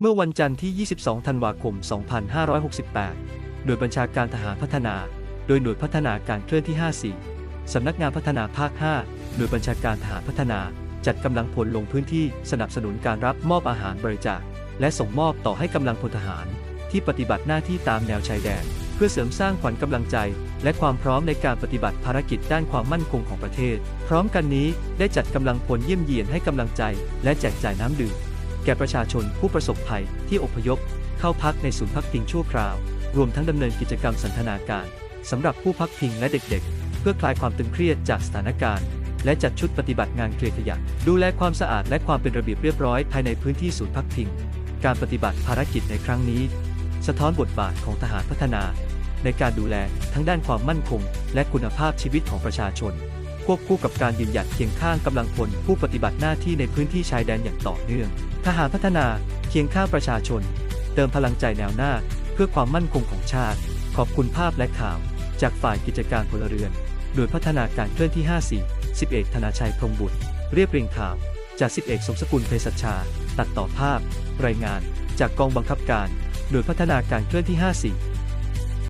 เมื่อวันจันทร์ที่ 22 ธันวาคม 2568 โดยบัญชาการทหารพัฒนา โดยหน่วยพัฒนาการเคลื่อนที่ 54 สำนักงานพัฒนาภาค5หน่วยบัญชาการทหารพัฒนา จัดกำลังพลลงพื้นที่สนับสนุนการรับมอบอาหารบริจาค และส่งมอบต่อให้กำลังพลทหาร ที่ปฏิบัติหน้าที่ตามแนวชายแดน เพื่อเสริมสร้างขวัญกำลังใจ และความพร้อมในการปฏิบัติภารกิจด้านความมั่นคงของประเทศ พร้อมกันนี้ได้จัดกำลังพลเยี่ยมเยียนให้กำลังใจ และแจกจ่ายน้ำดื่ม แก่ประชาชนผู้ประสบภัยที่อพยพ เข้าพักในศูนย์พักพิงชั่วคราว รวมทั้งดำเนินกิจกรรมสันทนาการสำหรับผู้พักพิงและเด็กๆ เพื่อคลายความตึงเครียดจากสถานการณ์ และจัดชุดปฏิบัติงานเคลียร์ขยะ ดูแลความสะอาดและความเป็นระเบียบเรียบร้อยภายในพื้นที่ศูนย์พักพิง การปฏิบัติภารกิจในครั้งนี้ สะท้อนบทบาทของทหารพัฒนา ในการดูแลทั้งด้านความมั่นคง และคุณภาพชีวิตของประชาชน ควบคู่กับการยืนหยัดเคียงข้างกำลังพลผู้ปฏิบัติหน้าที่ในพื้นที่ชายแดนอย่างต่อเนื่อง ทหารพัฒนาเคียงข้างประชาชน เติมพลังใจแนวหน้า เพื่อความมั่นคงของชาติ ขอบคุณภาพและข่าว จากฝ่ายกิจการพลเรือน โดยพัฒนาการเคลื่อนที่ 54 10เอกธนาชัยพรมบุตร เรียบเรียงข่าว จาก10เอกสมสกุลเภสัชชา ตัดต่อภาพ รายงาน จากกองบังคับการ โดยพัฒนาการเคลื่อนที่ 54